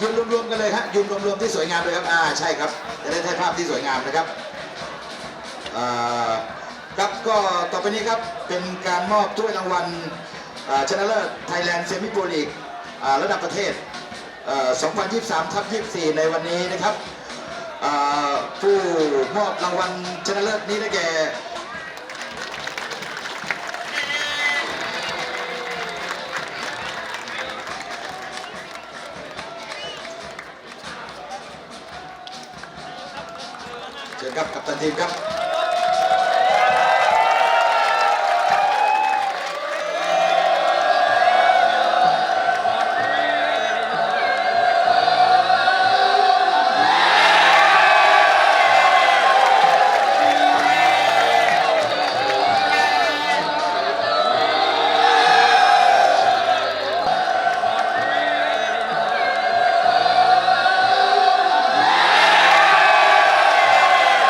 ยืนรวมๆกันเลยฮะยืนรวมๆที่สวยงามเลยครับอ่าใช่ครับจะได้ถ่ายภาพที่สวยงามนะครับอ่าครับก็ต่อไปนี้ครับเป็นการมอบถ้วยรางวัลอ่าชนะเลิศไทยแลนด์เซมิโปรลีกระดับประเทศ 2023 ทับ 24 ในวันนี้นะครับผู้มอบรางวัลชนะเลิศนี้ได้แก่เชิญครับกับตันทีมครับ